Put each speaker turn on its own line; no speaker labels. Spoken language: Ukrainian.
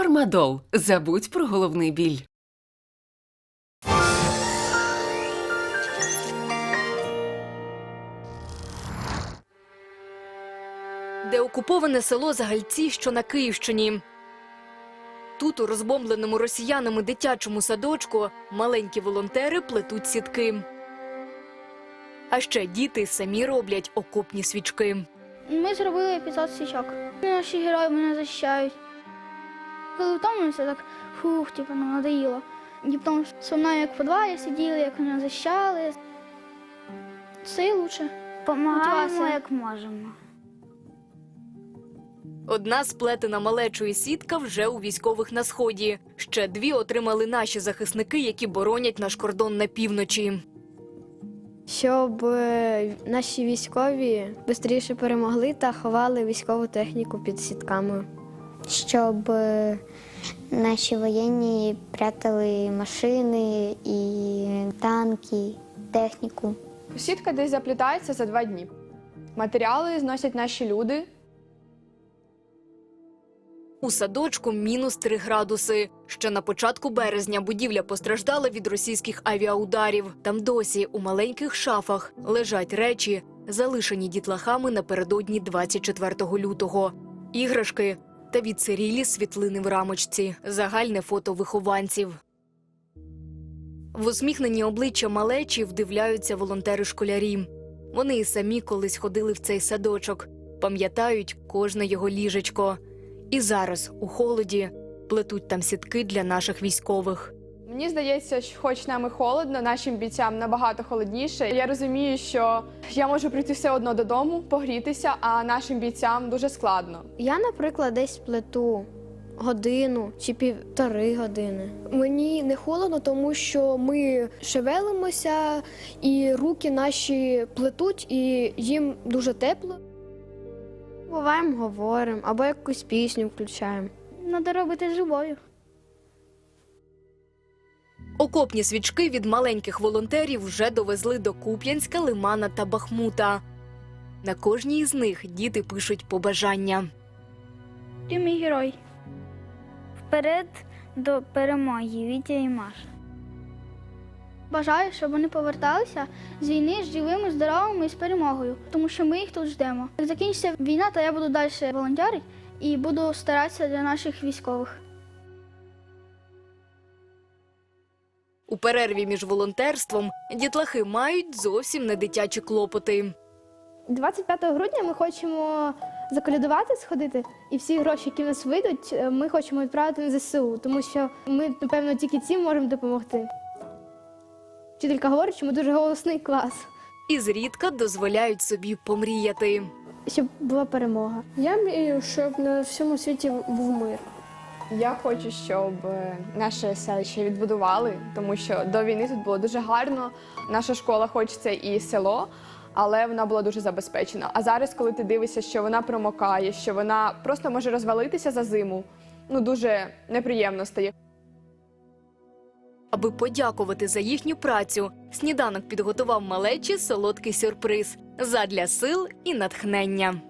Фармадол. Забудь про головний біль.
Деокуповане село Загальці, що на Київщині. Тут, у розбомбленому росіянами дитячому садочку, маленькі волонтери плетуть сітки. А ще діти самі роблять окопні свічки.
Ми зробили 500 свічок. Наші герої мене захищають. Коли втомилися, так фух, типу, нам надоїло. І потім вспоминаю, як в підвалі сиділи, як мене захищали. Це і лучше.
Помагаємо, як можемо.
Одна сплетена малечою сітка вже у військових на сході. Ще дві отримали наші захисники, які боронять наш кордон на півночі.
щоб е, наші військові швидше перемогли та ховали військову техніку під сітками.
Щоб е, наші воєнні прятали машини і танки, техніку.
Сітка десь заплітається за два дні. Матеріали зносять наші люди.
У садочку мінус 3 градуси. Ще на початку березня будівля постраждала від російських авіаударів. Там досі у маленьких шафах лежать речі, залишені дітлахами напередодні 24 лютого. Іграшки та відсирілі світлини в рамочці, загальне фото вихованців. В усміхнені обличчя малечі вдивляються волонтери-школярі. Вони і самі колись ходили в цей садочок, пам'ятають кожне його ліжечко. І зараз у холоді плетуть там сітки для наших військових.
Мені здається, що хоч нам і холодно, нашим бійцям набагато холодніше. Я розумію, що я можу прийти все одно додому, погрітися, а нашим бійцям дуже складно.
Я, наприклад, десь плету годину чи півтори години. Мені не холодно, тому що ми шевелимося, і руки наші плетуть, і їм дуже тепло. Буваємо, говоримо або якусь пісню включаємо.
Треба робити з любов'ю.
Окопні свічки від маленьких волонтерів вже довезли до Куп'янська, Лимана та Бахмута. На кожній із них діти пишуть побажання.
Ти мій герой.
Вперед до перемоги, Вітя і Маша.
Бажаю, щоб вони поверталися з війни з живими, здоровими і з перемогою, тому що ми їх тут ждемо. Як закінчиться війна, то я буду далі волонтерити і буду старатися для наших військових.
У перерві між волонтерством дітлахи мають зовсім не дитячі клопоти.
25 грудня ми хочемо заколядувати, сходити, і всі гроші, які в нас вийдуть, е, ми хочемо відправити на ЗСУ, тому що ми, напевно, тільки цим можемо допомогти. Вчителька говорить, що ми дуже голосний клас,
І зрідка дозволяють собі помріяти.
щоб була перемога. Я мрію, щоб на всьому світі був мир.
Я хочу, щоб е, наше селище відбудували, тому що до війни тут було дуже гарно. Наша школа хочеться і село, але вона була дуже забезпечена. А зараз, коли ти дивишся, що вона промокає, що вона просто може розвалитися за зиму, ну дуже неприємно стає.
Аби подякувати за їхню працю, сніданок підготував малечі солодкий сюрприз задля сил і натхнення.